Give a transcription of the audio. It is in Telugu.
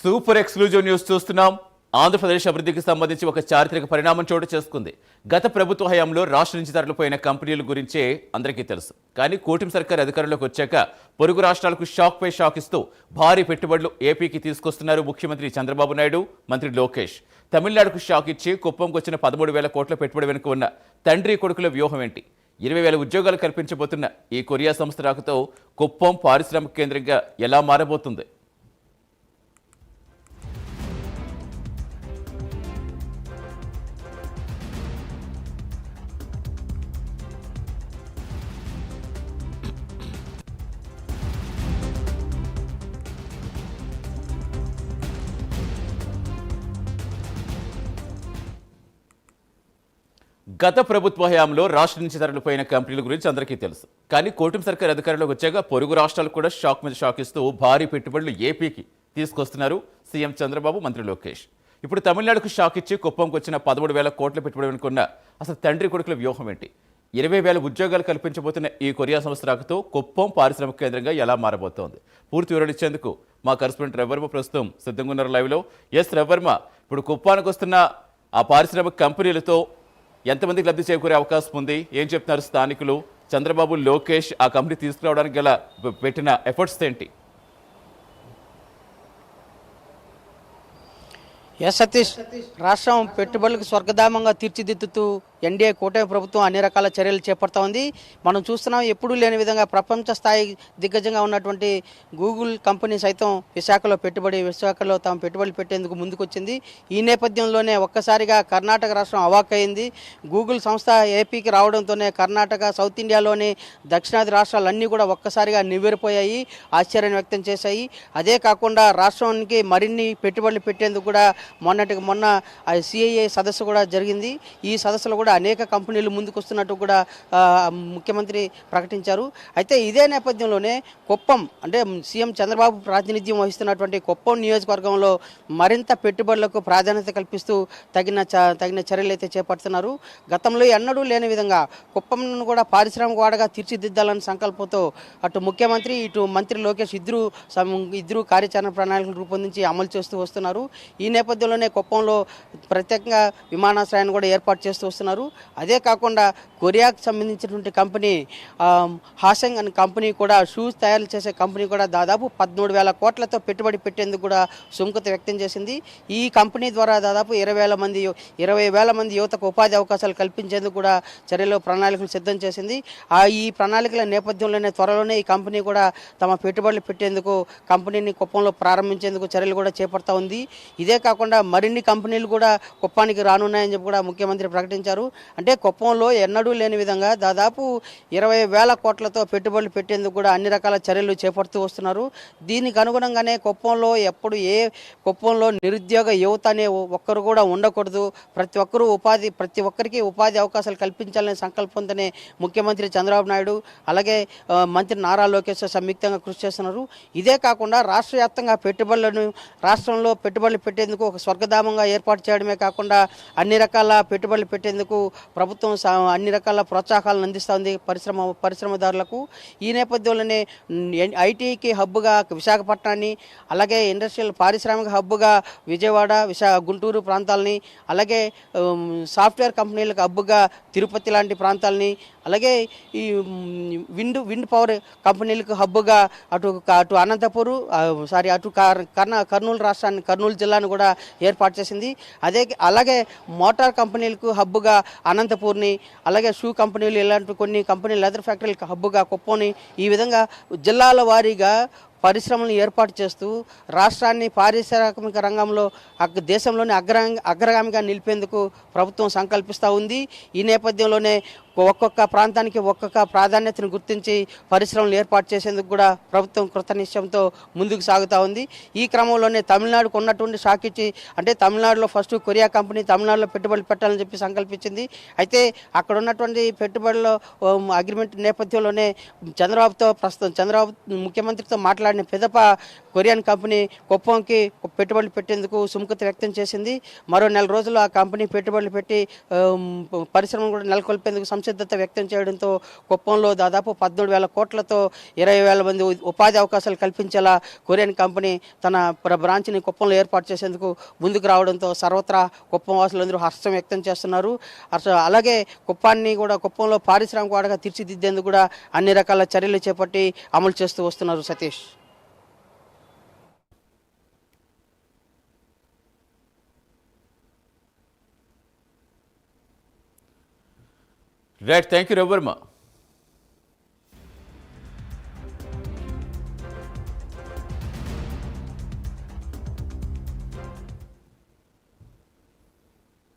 సూపర్ ఎక్స్క్లూజివ్ న్యూస్ చూస్తున్నాం. ఆంధ్రప్రదేశ్ అభివృద్ధికి సంబంధించి ఒక చారిత్రక పరిణామం చోటు చేసుకుంది. గత ప్రభుత్వ హయాంలో రాష్ట్ర నుంచి తరలిపోయిన కంపెనీల గురించే అందరికీ తెలుసు. కానీ కూటమి సర్కార్ అధికారంలోకి వచ్చాక పొరుగు రాష్ట్రాలకు షాక్ పై షాక్ ఇస్తూ భారీ పెట్టుబడులు ఏపీకి తీసుకొస్తున్నారు ముఖ్యమంత్రి చంద్రబాబు నాయుడు మంత్రి లోకేష్. తమిళనాడుకు షాక్ ఇచ్చి కుప్పంకు వచ్చిన పదమూడు వేల కోట్ల పెట్టుబడి వెనుక ఉన్న తండ్రి కొడుకుల వ్యూహం ఏంటి? ఇరవై వేల ఉద్యోగాలు కల్పించబోతున్న ఈ కొరియా సంస్థ రాకతో కుప్పం పారిశ్రామిక కేంద్రంగా ఎలా మారబోతుంది? గత ప్రభుత్వ హయాంలో రాష్ట్ర నుంచి తరలిపోయిన కంపెనీల గురించి అందరికీ తెలుసు. కానీ కూటమి సర్కార్ అధికారంలోకి వచ్చాక పొరుగు రాష్ట్రాలు కూడా షాక్ మీద షాక్ ఇస్తూ భారీ పెట్టుబడులు ఏపీకి తీసుకొస్తున్నారు సీఎం చంద్రబాబు మంత్రి లోకేష్. ఇప్పుడు తమిళనాడుకు షాక్ ఇచ్చి కుప్పంకు వచ్చిన పదమూడు వేల కోట్ల పెట్టుబడి అనుకున్న అసలు తండ్రి కొడుకుల వ్యూహం ఏంటి? ఇరవై వేల ఉద్యోగాలు కల్పించబోతున్న ఈ కొరియా సంస్థ రాకతో కుప్పం పారిశ్రామిక కేంద్రంగా ఎలా మారబోతోంది? పూర్తి వివరణ ఇచ్చేందుకు మా కరెస్పాండెంట్ రవివర్మ ప్రస్తుతం సిద్ధంగా ఉన్నారు లైవ్లో. ఎస్ రవివర్మ ఇప్పుడు కుప్పానికి వస్తున్న ఆ పారిశ్రామిక కంపెనీలతో ఎంతమందికి లబ్ధి చేకూరే అవకాశం ఉంది? ఏం చెప్తున్నారు స్థానికులు? చంద్రబాబు లోకేష్ ఆ కంపెనీ తీసుకురావడానికి గల పెట్టిన ఎఫర్ట్స్ ఏంటి? ఎస్ సతీష్ రాష్ట్రం పెట్టుబడులకు స్వర్గధామంగా తీర్చిదిద్దుతూ ఎన్డీఏ కూటమి ప్రభుత్వం అన్ని రకాల చర్యలు చేపడతా ఉంది. మనం చూస్తున్నాం ఎప్పుడూ లేని విధంగా ప్రపంచ స్థాయి దిగ్గజంగా ఉన్నటువంటి గూగుల్ కంపెనీ సైతం విశాఖలో పెట్టుబడి విశాఖలో తాము పెట్టుబడులు పెట్టేందుకు ముందుకొచ్చింది. ఈ నేపథ్యంలోనే ఒక్కసారిగా కర్ణాటక రాష్ట్రం అవాక్కయింది. గూగుల్ సంస్థ ఏపీకి రావడంతోనే కర్ణాటక సౌత్ ఇండియాలోని దక్షిణాది రాష్ట్రాలన్నీ కూడా ఒక్కసారిగా నివ్వెరిపోయాయి ఆశ్చర్యం వ్యక్తం చేశాయి. అదే కాకుండా రాష్ట్రానికి మరిన్ని పెట్టుబడులు పెట్టేందుకు కూడా మొన్నటికి మొన్న సిఐఏ సదస్సు కూడా జరిగింది. ఈ సదస్సులో కూడా కూడా అనేక కంపెనీలు ముందుకు వస్తున్నట్టు కూడా ముఖ్యమంత్రి ప్రకటించారు. అయితే ఇదే నేపథ్యంలోనే కుప్పం అంటే సీఎం చంద్రబాబు ప్రాతినిధ్యం వహిస్తున్నటువంటి కుప్పం నియోజకవర్గంలో మరింత పెట్టుబడులకు ప్రాధాన్యత కల్పిస్తూ తగిన తగిన చర్యలు అయితే చేపడుతున్నారు. గతంలో ఎన్నడూ లేని విధంగా కుప్పంను కూడా పారిశ్రామిక వాడగా తీర్చిదిద్దాలని సంకల్పంతో అటు ముఖ్యమంత్రి ఇటు మంత్రి లోకేష్ ఇద్దరు ఇద్దరు కార్యాచరణ ప్రణాళికలు రూపొందించి అమలు చేస్తూ వస్తున్నారు. ఈ నేపథ్యంలోనే కుప్పంలో ప్రత్యేకంగా విమానాశ్రయాన్ని కూడా ఏర్పాటు చేస్తూ వస్తున్నారు. అదే కాకుండా కొరియాకు సంబంధించినటువంటి కంపెనీ హాసంగ్ అనే కంపెనీ కూడా షూస్ తయారు చేసే కంపెనీ కూడా దాదాపు పదమూడు వేల కోట్లతో పెట్టుబడి పెట్టేందుకు కూడా సుముఖత వ్యక్తం చేసింది. ఈ కంపెనీ ద్వారా దాదాపు ఇరవై వేల మంది ఇరవై వేల మంది యువతకు ఉపాధి అవకాశాలు కల్పించేందుకు కూడా చర్యలు ప్రణాళికలు సిద్ధం చేసింది. ఆ ఈ ప్రణాళికల నేపథ్యంలోనే త్వరలోనే ఈ కంపెనీ కూడా తమ పెట్టుబడులు పెట్టేందుకు కంపెనీని కుప్పంలో ప్రారంభించేందుకు చర్యలు కూడా చేపడతా ఉంది. ఇదే కాకుండా మరిన్ని కంపెనీలు కూడా కుప్పానికి రానున్నాయని చెప్పి కూడా ముఖ్యమంత్రి ప్రకటించారు. అంటే కుప్పంలో ఎన్నడూ లేని విధంగా దాదాపు ఇరవై వేల కోట్లతో పెట్టుబడులు పెట్టేందుకు కూడా అన్ని రకాల చర్యలు చేపడుతూ వస్తున్నారు. దీనికి అనుగుణంగానే కుప్పంలో ఎప్పుడు ఏ కుప్పంలో నిరుద్యోగ యువత అనే ఒక్కరు కూడా ఉండకూడదు. ప్రతి ఒక్కరూ ఉపాధి ప్రతి ఒక్కరికి ఉపాధి అవకాశాలు కల్పించాలనే సంకల్పంతోనే ముఖ్యమంత్రి చంద్రబాబు నాయుడు అలాగే మంత్రి నారా లోకేష్ సంయుక్తంగా కృషి చేస్తున్నారు. ఇదే కాకుండా రాష్ట్ర వ్యాప్తంగా పెట్టుబడులను రాష్ట్రంలో పెట్టుబడులు పెట్టేందుకు ఒక స్వర్గధామంగా ఏర్పాటు చేయడమే కాకుండా అన్ని రకాల పెట్టుబడులు పెట్టేందుకు ప్రభుత్వం సా- అన్ని రకాల ప్రోత్సాహాలను అందిస్తుంది పరిశ్రమ పరిశ్రమదారులకు. ఈ నేపథ్యంలోనే ఐటీకి హబ్గా విశాఖపట్నాన్ని అలాగే ఇండస్ట్రియల్ పారిశ్రామిక హబ్గా విజయవాడ విశా గుంటూరు ప్రాంతాలని అలాగే సాఫ్ట్వేర్ కంపెనీలకు హబ్గా తిరుపతి లాంటి ప్రాంతాలని అలాగే ఈ విండ్ విండ్ పవర్ కంపెనీలకు హబ్గా అటు అటు అనంతపూర్ సారీ అటు కర్- కర్ణ కర్నూలు రాష్ట్రాన్ని కర్నూలు జిల్లాను కూడా ఏర్పాటు చేసింది. అదే అలాగే మోటార్ కంపెనీలకు హబ్బుగా అనంతపూర్ని అలాగే షూ కంపెనీలు ఇలాంటి కొన్ని కంపెనీలు లెదర్ ఫ్యాక్టరీలకు హబ్బుగా కుప్పని ఈ విధంగా జిల్లాల వారీగా పరిశ్రమలను ఏర్పాటు చేస్తూ రాష్ట్రాన్ని పారిశ్రామిక రంగంలో దేశంలోని అగ్ర అగ్రగామిగా నిలిపేందుకు ప్రభుత్వం సంకల్పిస్తూ ఉంది. ఈ నేపథ్యంలోనే ఒక్కొక్క ప్రాంతానికి ఒక్కొక్క ప్రాధాన్యతను గుర్తించి పరిశ్రమలు ఏర్పాటు చేసేందుకు కూడా ప్రభుత్వం కృతనిశ్చయంతో ముందుకు సాగుతూ ఉంది. ఈ క్రమంలోనే తమిళనాడుకు ఉన్నటువంటి షాక్ ఇచ్చి అంటే తమిళనాడులో ఫస్ట్ కొరియా కంపెనీ తమిళనాడులో పెట్టుబడులు పెట్టాలని చెప్పి సంకల్పించింది. అయితే అక్కడ ఉన్నటువంటి పెట్టుబడుల అగ్రిమెంట్ నేపథ్యంలోనే చంద్రబాబుతో ప్రస్తుతం చంద్రబాబు ముఖ్యమంత్రితో మాట్లాడిన పెదప కొరియన్ కంపెనీ కుప్పంకి పెట్టుబడులు పెట్టేందుకు సుముఖత వ్యక్తం చేసింది. మరో నెల రోజులు ఆ కంపెనీ పెట్టుబడులు పెట్టి పరిశ్రమ పరిశ్రమను కూడా నెలకొల్పేందుకు సంసిద్ధత వ్యక్తం చేయడంతో కుప్పంలో దాదాపు పద్మూడు వేల కోట్లతో ఇరవై వేల మంది ఉపాధి అవకాశాలు కల్పించేలా కొరియన్ కంపెనీ తన బ్రాంచ్ని కుప్పంలో ఏర్పాటు చేసేందుకు ముందుకు రావడంతో సర్వత్రా కుప్పం వాసులందరూ హర్షం వ్యక్తం చేస్తున్నారు. హర్ష అలాగే కుప్పాన్ని కూడా కుప్పంలో పారిశ్రామిక వాడగా తీర్చిదిద్దేందుకు కూడా అన్ని రకాల చర్యలు చేపట్టి అమలు చేస్తూ వస్తున్నారు Satish. Right, thank you, Rav